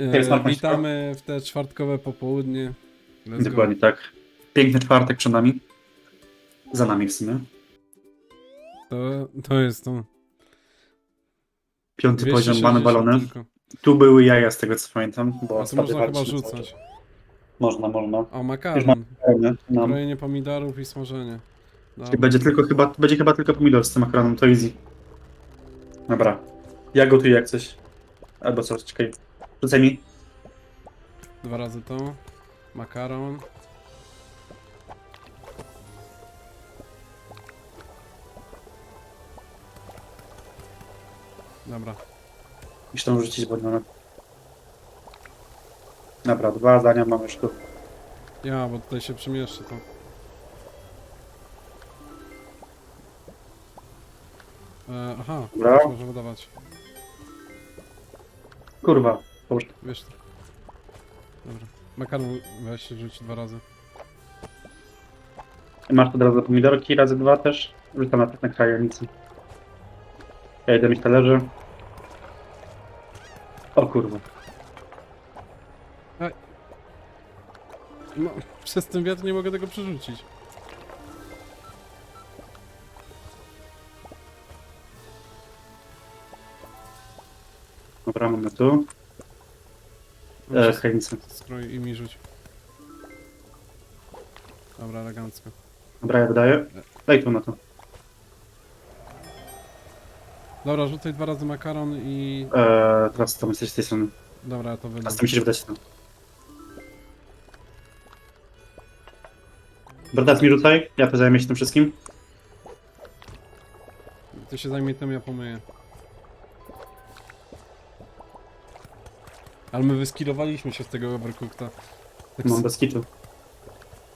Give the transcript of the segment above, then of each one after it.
E, witamy w te czwartkowe popołudnie. Let's go. Dokładnie tak. Piękny czwartek przed nami. Za nami w sumie. To, to jest to. Piąty poziom, mamy 260 balony. tylko. Tu były jaja z tego co pamiętam, bo A to można chyba rzucać. Można, można. Już makaron. mamy no. Krojenie pomidorów i smażenie. Dobra. I będzie tylko chyba, będzie chyba tylko pomidor z tym makaronem, to easy. Dobra. Ja gotuję jak coś. Albo coś, czekaj. Rzucaj mi. Dwa razy to. Makaron. Dobra. Musisz tam rzucić, bo no. Dobra, dwa zdania mam już tu. Ja, bo tutaj się przemieszczę to. E, aha, Dobra. już może wydawać. Kurwa. Połóż. Wiesz to. Dobra. Makaron weź się rzuci dwa razy. Masz od razu pomidorki, razy dwa też. Rzucam na na krajownicy. Ja idę mieć talerze. O kurwa. No, przez ten wiatr nie mogę tego przerzucić. Dobra, mamy tu. E. Skrój i mi rzuć. Dobra, elegancko. Dobra, ja wydaję. Daj tu na to. Dobra, rzucaj dwa razy makaron i... E, teraz to jesteś z tej strony. Dobra, ja to wydam. Teraz to musisz wydać. Dobra, teraz mi rzucaj. Ja zajmę się tym wszystkim. Ty się zajmij tym, ja pomyję. Ale my wyskilowaliśmy się z tego overcookta. Tak No, bez kitu.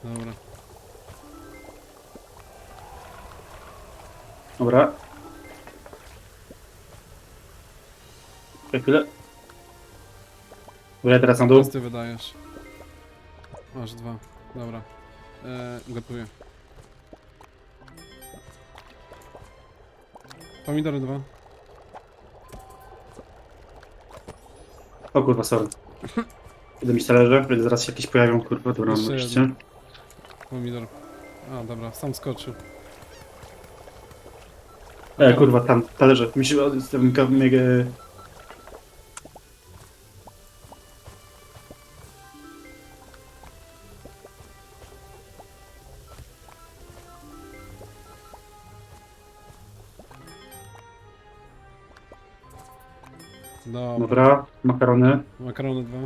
Dobra. Dobra. Czekaj chwilę. Dobra, teraz na dół. Teraz ty wydajesz. Masz dwa. Dobra. E, gotuję. Pomidory dwa. O kurwa, sorry. Idę mieć talerze, będzie zaraz się jakieś pojawią, kurwa, dobra, Jeszcze oczywiście. Pomidor. A, dobra, sam skoczył. E, kurwa, tam, talerze. Mi się tam ka- mega... Dobra. Dobra, makarony, Makarony dwa.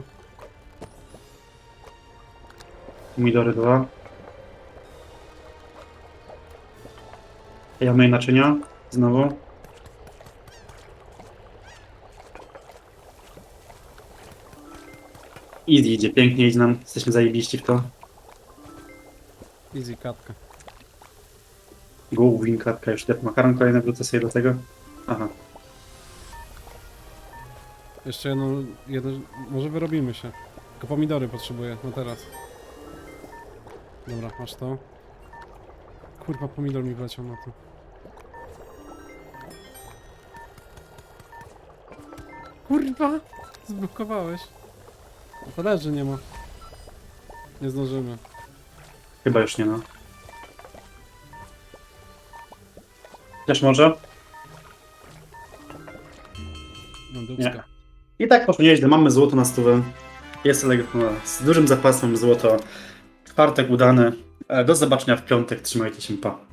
pomidory dwa. Ja myję naczynia, znowu. Easy idzie, pięknie idzie nam, jesteśmy zajebiści w to. Easy katka. Go, win klatka, już idę makaron kolejny, wrócę sobie do tego. Aha, Jeszcze jedno, jedno, może wyrobimy się. Tylko pomidory potrzebuję, no teraz. Dobra, masz to. Kurwa, pomidor mi wleciał na to. Kurwa! Zblokowałeś. Talerzy nie ma. Nie zdążymy. chyba już nie no. Też może? No dupska. I tak poszło nieźle, mamy złoto na stówę. Jest elegancko, z dużym zapasem złoto. Czwartek udany. E, Do zobaczenia w piątek, trzymajcie się, pa.